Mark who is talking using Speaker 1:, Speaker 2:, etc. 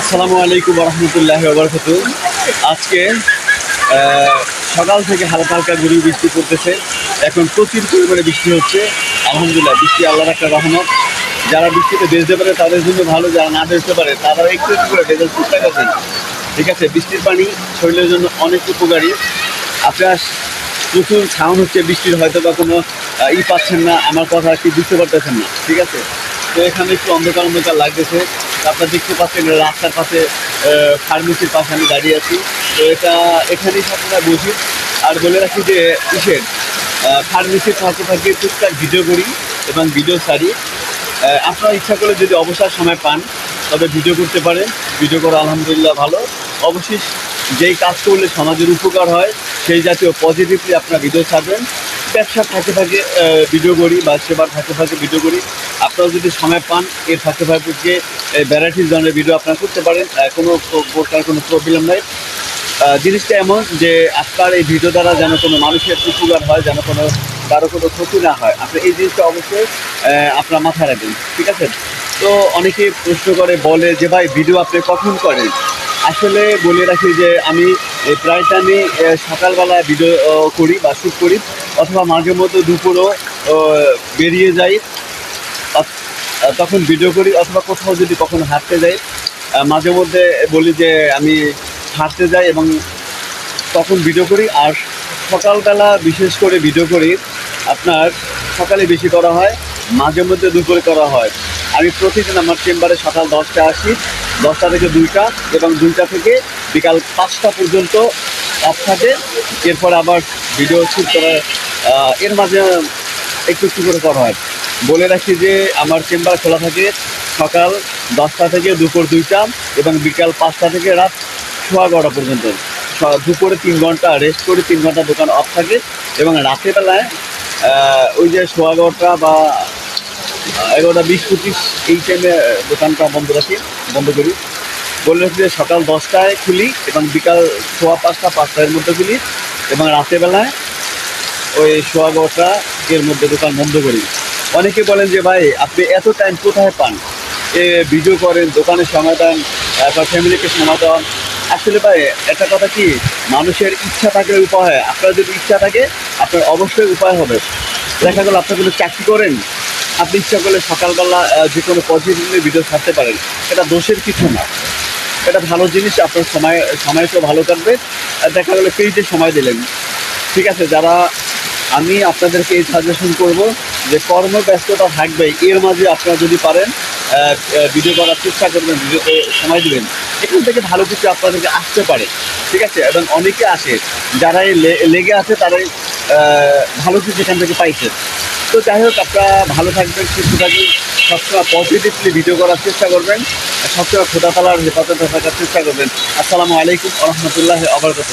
Speaker 1: আসসালামু আলাইকুম রহমতুল্লাহ বরকত আজকে সকাল থেকে হালকা হালকা গুড়ি বৃষ্টি পড়তেছে। এখন প্রচুর পরিমাণে বৃষ্টি হচ্ছে। আলহামদুলিল্লাহ, বৃষ্টি আল্লাহর একটা রহমত। যারা বৃষ্টিতে বেঁচতে পারে, তাদের জন্য ভালো, যারা না বেঁচতে পারে তারা একটু একটু করে ভেজাল চেষ্টা করবেন ঠিক আছে, বৃষ্টির পানি শরীরের জন্য অনেক উপকারী। আপনার প্রচুর সাউন্ড হচ্ছে, বৃষ্টির হয়তো বা কোনো ই পাচ্ছেন না, আমার কথা কি বুঝতে পারতেছেন না। ঠিক আছে? তো এখানে একটু অন্ধকার অন্ধকার লাগতেছে। আপনার দেখতে পাচ্ছেন রাস্তার পাশে ফার্মেসির পাশে আমি দাঁড়িয়ে আছি। তো এটা, এখানেই আপনারা বুঝি আর বলে রাখি যে, ইসের ফার্মেসির পাশে থাকে টুকটাক ভিডিও করি এবং ভিডিও সারি আপনারা ইচ্ছা করলে যদি অবসর সময় পান, তবে ভিডিও করতে পারেন। ভিডিও করা আলহামদুলিল্লাহ ভালো। অবশ্যই যেই কাজ করলে সমাজের উপকার হয়, সেই জাতীয় পজিটিভলি আপনারা ভিডিও ছাড়বেন। ব্যবসা থাকে থাকে ভিডিও করি, বা সেবার থাকে থাকে ভিডিও করি। আপনারা যদি সময় পান এর থাকে থাকে যে ভ্যারাইটিস ধরনের ভিডিও আপনারা করতে পারেন কোনো প্র- প্রকার কোনো প্রবলেম নাই। জিনিসটা এমন যে আপনার এই ভিডিও দ্বারা যেন কোনো মানুষের উপকার হয়, যেন কোনো কারও কোনো ক্ষতি না হয়। আপনি এই জিনিসটা অবশ্যই আপনার মাথায় রাখবেন, ঠিক আছে? তো অনেকে প্রশ্ন করে, বলে যে, ভাই ভিডিও আপনি কখন করেন? আসলে বলে রাখি যে আমি প্রায় টাইমে আহ, সকালবেলা ভিডিও করি বা শ্যুট করি অথবা মাঝে মধ্যে দুপুরও বেরিয়ে যাই। তখন ভিডিও করি অথবা কোথাও যদি কখনো হাঁটতে যাই। মাঝে মধ্যে বলি যে আমি হাঁটতে যাই এবং তখন ভিডিও করি। আর সকালবেলা বিশেষ করে ভিডিও করি। আপনার সকালে বেশি করা হয় মাঝে মধ্যে দুপুরে করা হয়। আমি প্রতিদিন আমার চেম্বারে সকাল দশটা আসি, দশটা থেকে দুইটা এবং দুইটা থেকে বিকাল পাঁচটা পর্যন্ত অফ থাকে। এরপর আবার ভিডিও শ্যুট করা এর মাঝে একটু একটু করে করা হয়। বলে রাখি যে আমার চেম্বার খোলা থাকে সকাল দশটা থেকে দুপুর দুইটা এবং বিকাল পাঁচটা থেকে রাত সোয়া এগারোটা পর্যন্ত। দুপুরে তিন ঘণ্টা রেস্ট করে তিন ঘণ্টা দোকান অফ থাকে এবং রাতের বেলায় ওই যে সোয়া বা এগারোটা বিশ পঁচিশ, এই টাইমে দোকানটা বন্ধ রাখি, বন্ধ করি। বলে রাখি যে সকাল দশটায় খুলি এবং বিকাল সোয়া পাঁচটা, পাঁচটার মধ্যে খুলি এবং রাতের বেলায় ওই সোয়া এগারোটা এর মধ্যে দোকান বন্ধ করি। অনেকে বলেন যে, ভাই, আপনি এত টাইম কোথায় পান? এ ভিডিও করেন, দোকানে সময় দেন, তারপর ফ্যামিলিকে সময় দেন আসলে ভাই, একটা কথা কি? মানুষের ইচ্ছা থাকলে উপায় হয়। আপনার যদি ইচ্ছা থাকে, আপনার অবশ্যই উপায় হবে। দেখা গেল, আপনি কোনো চাকরি করেন আপনি ইচ্ছা করলে সকালবেলা যে কোনো পজিটিভলি ভিডিও ছাড়তে পারেন। এটা দোষের কিছু না। এটা ভালো জিনিস, আপনার সময় সময়টা ভালো কাটবে। দেখা গেলো পেজে সময় দিলেন। ঠিক আছে, যারা, আমি আপনাদেরকে এই সাজেশন করব যে কর্মব্যস্ততা থাকবে, এর মাঝে আপনারা যদি পারেন ভিডিও করার চেষ্টা করবেন ভিডিওতে সময় দিবেন। এখান থেকে ভালো কিছু আপনাদেরকে আসতে পারে। ঠিক আছে, এবং অনেকে আসে, যারা লেগে আছে, তারাই ভালো কিছু এখান থেকে পাইছেন তো যাই হোক, আপনারা ভালো থাকবেন, সুস্থ থাকবেন। সবসময় পজিটিভলি ভিডিও করার চেষ্টা করবেন। সবসময় খোদা তালার হেফাজতে থাকার চেষ্টা করবেন। আসসালামু আলাইকুম রহমতুল্লাহ আবরকাত